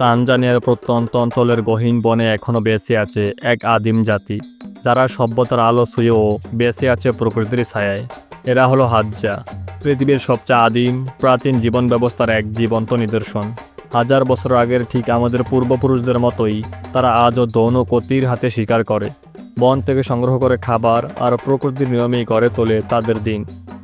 তানজানিয়ার প্রত্যন্ত অঞ্চলের গহীন বনে এখনও বেঁচে আছে এক আদিম জাতি, যারা সভ্যতার আলো ছুঁয়েও বেঁচে আছে প্রকৃতির ছায়ায়। এরা হলো হাজ্জা, পৃথিবীর সবচেয়ে আদিম, প্রাচীন জীবন ব্যবস্থার এক জীবন্ত নিদর্শন। হাজার বছর আগের ঠিক আমাদের পূর্বপুরুষদের মতোই তারা আজও দৌন কতির হাতে শিকার করে। বন থেকে সংগ্রহ করে খাবার আর প্রকৃতির নিয়মেই করে তোলে তাদের দিন।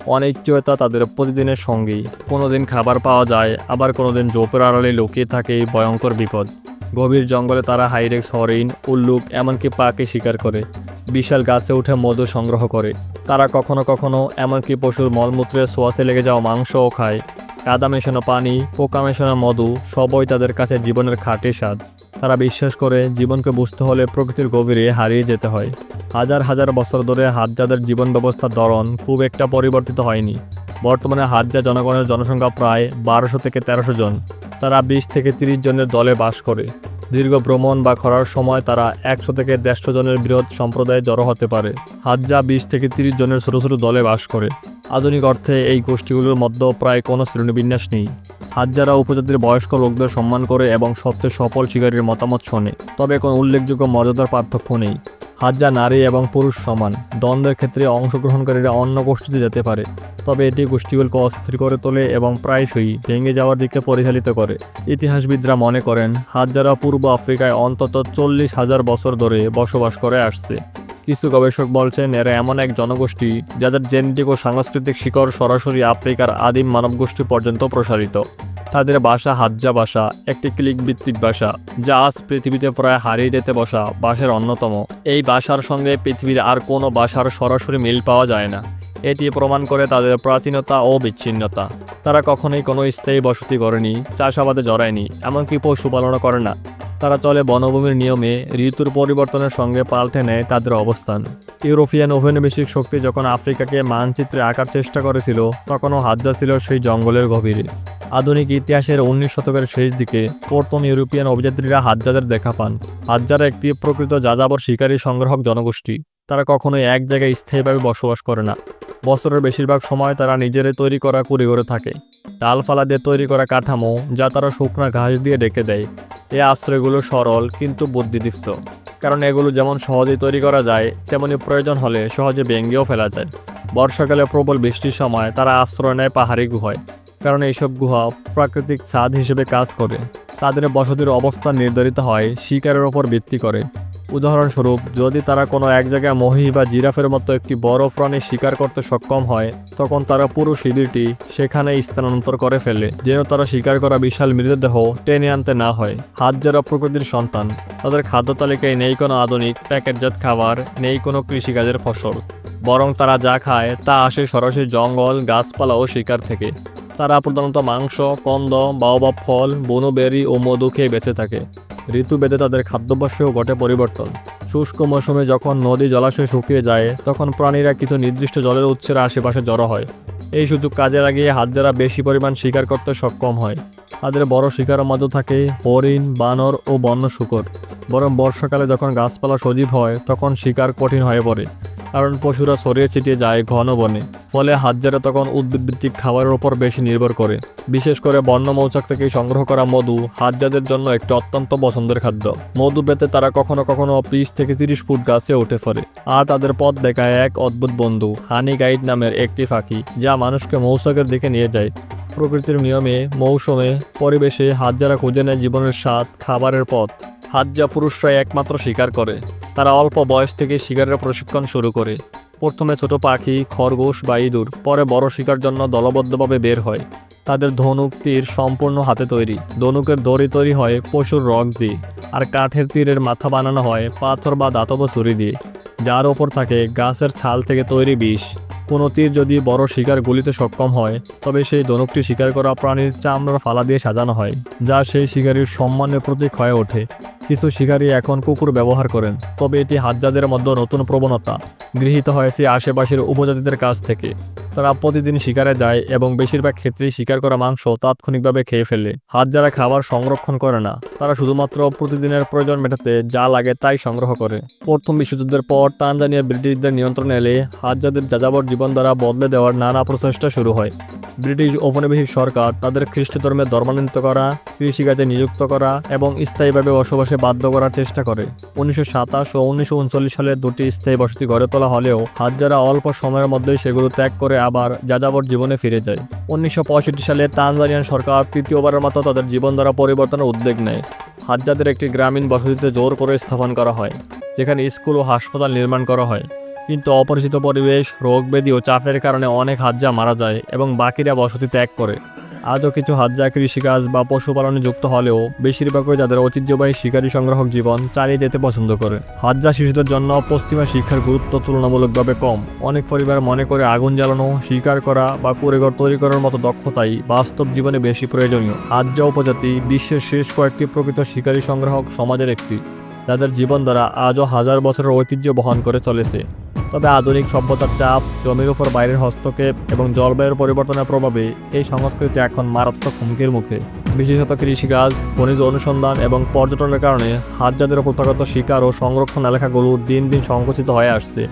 অনিশ্চয়তা তাদের প্রতিদিনের সঙ্গী কোনোদিন খাবার পাওয়া যায়, আবার কোনোদিন জোপের আড়ালে লুকিয়ে থাকে ভয়ঙ্কর বিপদ। গভীর জঙ্গলে তারা হাইরেক্স, হরিণ, উল্লুক, এমনকি পাকে শিকার করে। বিশাল গাছে উঠে মধু সংগ্রহ করে। তারা কখনো কখনো এমনকি পশুর মলমূত্রে সোয়াশে লেগে যাওয়া মাংসও খায়। কাদা মেশানো পানি, পোকা মেশানো মধু সবই তাদের কাছে জীবনের খাঁটি স্বাদ। তারা বিশ্বাস করে জীবনকে বুঝতে হলে প্রকৃতির গভীরে হারিয়ে যেতে হয়। হাজার হাজার বছর ধরে হাজ্জাদের জীবন ব্যবস্থার ধরন খুব একটা পরিবর্তিত হয়নি। বর্তমানে হাজ্জা জনগণের জনসংখ্যা প্রায় বারোশো থেকে তেরোশো জন। তারা বিশ থেকে তিরিশ জনের দলে বাস করে। দীর্ঘ ভ্রমণ বা খরার সময় তারা একশো থেকে দেড়শো জনের বৃহৎ সম্প্রদায়ে জড়ো হতে পারে। হাজ্জা বিশ থেকে তিরিশ জনের ছোটো ছোটো দলে বাস করে। আধুনিক অর্থে এই গোষ্ঠীগুলোর মধ্যে প্রায় কোনো শ্রেণীবিন্যাস নেই। হাজ্জারা উপজাতির বয়স্ক লোকদের সম্মান করে এবং সবচেয়ে সফল শিকারীর মতামত শোনে। তবে কোনো উল্লেখযোগ্য মর্যাদার পার্থক্য নেই। হাজ্জা নারী এবং পুরুষ সমান। দ্বন্দ্বের ক্ষেত্রে অংশগ্রহণকারীরা অন্য গোষ্ঠীতে যেতে পারে। তবে এটি গোষ্ঠীগুলোকে অস্থির করে তোলে এবং প্রায়শই ভেঙে যাওয়ার দিকে পরিচালিত করে। ইতিহাসবিদরা মনে করেন হাজ্জারা পূর্ব আফ্রিকায় অন্তত চল্লিশ হাজার বছর ধরে বসবাস করে আসছে। কিছু গবেষক বলছেন, এরা এমন এক জনগোষ্ঠী যাদের জেনেটিক ও সাংস্কৃতিক শিকড় সরাসরি আফ্রিকার আদিম মানবগোষ্ঠী পর্যন্ত প্রসারিত। তাদের ভাষা হাজ্জা ভাষা, একটি ক্লিক ভিত্তিক ভাষা, যা আজ পৃথিবীতে প্রায় হারিয়ে যেতে বসা ভাষার অন্যতম। এই ভাষার সঙ্গে পৃথিবীর আর কোনো ভাষার সরাসরি মিল পাওয়া যায় না। এটি প্রমাণ করে তাদের প্রাচীনতা ও বিচ্ছিন্নতা। তারা কখনোই কোনো স্থায়ী বসতি করেনি চাষাবাদে জড়ায়নি, এমনকি পশুপালনও করে না। তারা চলে বনভূমির নিয়মে ঋতুর পরিবর্তনের সঙ্গে পাল্টে নেয় তাদের অবস্থান। ইউরোপিয়ান ঔপনিবেশিক শক্তি যখন আফ্রিকাকে মানচিত্রে আঁকার চেষ্টা করেছিল, তখনও হাজ্জা ছিল সেই জঙ্গলের গভীরে। আধুনিক ইতিহাসের উনিশ শতকের শেষ দিকে প্রথম ইউরোপিয়ান অভিযাত্রীরা হাজ্জাদের দেখা পান হাজ্জারা একটি প্রকৃত যাযাবর শিকারী সংগ্রাহক জনগোষ্ঠী, তারা কখনোই এক জায়গায় স্থায়ীভাবে বসবাস করে না। বছরের বেশিরভাগ সময় তারা নিজেরাই তৈরি করা কুড়ি করে থাকে। ডালফালা দিয়ে তৈরি করা কাঠামো যা তারা শুকনা ঘাস দিয়ে ডেকে দেয়। এই আশ্রয়গুলো সরল কিন্তু বুদ্ধিদীপ্ত। কারণ এগুলো যেমন সহজেই তৈরি করা যায়, তেমনি প্রয়োজন হলে সহজে ভেঙ্গেও ফেলা যায়। বর্ষাকালে প্রবল বৃষ্টির সময় তারা আশ্রয় নেয় পাহাড়ি গুহায়। কারণ এইসব গুহা প্রাকৃতিক ছাদ হিসেবে কাজ করে। তাদের বসতির অবস্থান নির্ধারিত হয় শিকারের ওপর ভিত্তি করে। উদাহরণস্বরূপ, যদি তারা কোনো এক জায়গায় মহি বা জিরাফের মতো একটি বড় প্রাণী শিকার করতে সক্ষম হয়, তখন তারা পুরো শিবিরটি সেখানে স্থানান্তর করে ফেলে, যেন তারা শিকার করা বিশাল মৃতদেহ টেনে আনতে না হয়। হাত যারা প্রকৃতির সন্তান, তাদের খাদ্য তালিকায় নেই কোনো আধুনিক প্যাকেটজাত খাবার, নেই কোনো কৃষিকাজের ফসল। বরং তারা যা খায়, তা আসে সরাসরি জঙ্গল, গাছপালা ও শিকার থেকে। তারা প্রধানত মাংস কন্দ বাওবাব ফল বনবেরি ও মধু খেয়ে বেঁচে থাকে। ঋতু বেঁধে তাদের খাদ্যাভ্যাসেও ঘটে পরিবর্তন। শুষ্ক মৌসুমে যখন নদী জলাশয় শুকিয়ে যায়, তখন প্রাণীরা কিছু নির্দিষ্ট জলের উৎসের আশেপাশে জড়ো হয়। এই সুযোগ কাজে লাগিয়ে হাতজারা বেশি পরিমাণ শিকার করতে সক্ষম হয়। তাদের বড় শিকারের মধ্যে থাকে, হরিণ, বানর ও বন্য শুকর। বরং বর্ষাকালে যখন গাছপালা সজীব হয়, তখন শিকার কঠিন হয়ে পড়ে। কারণ পশুরা ছড়িয়ে ছিটিয়ে যায় ঘন বনে, ফলে হাতজারা তখন উদ্ভিদভিত্তিক খাবারের ওপর বেশি নির্ভর করে। বিশেষ করে বন্য মৌচাক থেকে সংগ্রহ করা মধু হাতজাদের জন্য একটি অত্যন্ত পছন্দের খাদ্য। মধু পেতে তারা কখনো কখনো বিশ থেকে তিরিশ ফুট গাছে উঠে পড়ে, আর তাদের পথ দেখায় এক অদ্ভুত বন্ধু, হানি গাইড নামের একটি পাখি, যা মানুষকে মৌচাকের দিকে নিয়ে যায়। প্রকৃতির নিয়মে, মৌসুমে, পরিবেশে হাতজারা খুঁজে নেয় জীবনের স্বাদ, খাবারের পথ। হাতজা পুরুষরাই একমাত্র শিকার করে। তারা অল্প বয়স থেকে শিকারের প্রশিক্ষণ শুরু করে। প্রথমে ছোট পাখি, খরগোশ বা ইঁদুর, পরে বড় শিকার জন্য দলবদ্ধভাবে বের হয়। তাদের ধনুক, তীর সম্পূর্ণ হাতে তৈরি। ধনুকের দড়ি তৈরি হয় পশুর রগ দিয়ে, আর কাঠের তীরের মাথা বানানো হয় পাথর বা দাতব ছুরি দিয়ে। যার ওপর থাকে গাছের ছাল থেকে তৈরি বিষ। কোনো তীর যদি বড় শিকার গুলিতে সক্ষম হয়, তবে সেই ধনুকটি শিকার করা প্রাণীর চামড়ার ফালা দিয়ে সাজানো হয়, যা সেই শিকারীর সম্মানের প্রতীক হয়ে ওঠে। কিছু শিকারী এখন কুকুর ব্যবহার করেন, তবে এটি হাজ্জাদের মধ্যে নতুন প্রবণতা। গৃহীত হয়েছে আশেপাশের উপজাতিদের কাছ থেকে। তারা প্রতিদিন শিকারে যায় এবং বেশিরভাগ ক্ষেত্রেই শিকার করা মাংস তাৎক্ষণিকভাবে খেয়ে ফেলে। হাজ্জারা খাবার সংরক্ষণ করে না। তারা শুধুমাত্র প্রতিদিনের প্রয়োজন মেটাতে যা লাগে তাই সংগ্রহ করে। প্রথম বিশ্বযুদ্ধের পর তানজানিয়া ব্রিটিশদের নিয়ন্ত্রণে এলে হাজ্জাদের যাযাবর জীবন দ্বারা বদলে দেওয়ার নানা প্রচেষ্টা শুরু হয়। ব্রিটিশ ঔপনিবেশিক সরকার তাদের খ্রিস্ট ধর্মে ধর্মান্তরিত করা, কৃষিকাজে নিযুক্ত করা এবং স্থায়ীভাবে বসবাসে বাধ্য করার চেষ্টা করে। উনিশশো সাতাশ ও উনিশশো উনচল্লিশ সালে দুটি স্থায়ী বসতি গড়ে তোলা হলেও হাজারা অল্প সময়ের মধ্যেই সেগুলো ত্যাগ করে আবার যাযাবর জীবনে ফিরে যায়। উনিশশো পঁয়ষট্টি সালে তানজানিয়ান সরকার তৃতীয়বারের মতো তাদের জীবনধারা পরিবর্তনের উদ্যোগ নেয়। হাজ্জাদের একটি গ্রামীণ বসতিতে জোর করে স্থাপন করা হয়, যেখানে স্কুল ও হাসপাতাল নির্মাণ করা হয়। কিন্তু অপরিচিত পরিবেশ রোগ ব্যাধি ও চাপের কারণে অনেক হাজ্জা মারা যায় এবং বাকিরা বসতি ত্যাগ করে। আজও কিছু হাজ্জা কৃষিকাজ বা পশুপালনে যুক্ত হলেও বেশিরভাগই যাদের ঐতিহ্যবাহী শিকারী সংগ্রাহক জীবন চালিয়ে যেতে পছন্দ করে। হাজ্জা শিশুদের জন্য পশ্চিমা শিক্ষার গুরুত্ব তুলনামূলকভাবে কম। অনেক পরিবার মনে করে আগুন জ্বালানো, শিকার করা বা কুড়েঘর তৈরি করার মতো দক্ষতাই বাস্তব জীবনে বেশি প্রয়োজনীয়। হাজ্জা উপজাতি বিশ্বের শেষ কয়েকটি প্রকৃত শিকারী সংগ্রাহক সমাজের একটি। যাদের জীবন দ্বারা আজও হাজার বছরের ঐতিহ্য বহন করে চলেছে। তবে আধুনিক সভ্যতার চাপ, জমির উপর বাইরের হস্তক্ষেপ এবং জলবায়ুর পরিবর্তনের প্রভাবে এই সংস্কৃতি এখন মারাত্মক হুমকির মুখে। বিশেষত কৃষিকাজ, খনিজ অনুসন্ধান এবং পর্যটনের কারণে হাজাদের প্রথাগত শিকার ও সংরক্ষণ এলাকাগুলো দিন দিন সংকুচিত হয়ে আসছে।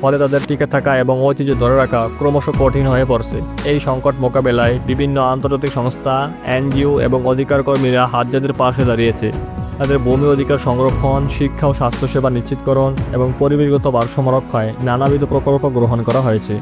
ফলে তাদের টিকে থাকা এবং ঐতিহ্য ধরে রাখা ক্রমশ কঠিন হয়ে পড়ছে। এই সংকট মোকাবেলায় বিভিন্ন আন্তর্জাতিক সংস্থা, এনজিও এবং অধিকার কর্মীরা হাজাদের পাশে দাঁড়িয়েছে। তাদের ভূমি অধিকার সংরক্ষণ, শিক্ষা ও স্বাস্থ্যসেবা নিশ্চিতকরণ এবং পরিবেশগত ভারসাম্য রক্ষায় নানাবিধ প্রকল্প গ্রহণ করা হয়েছে।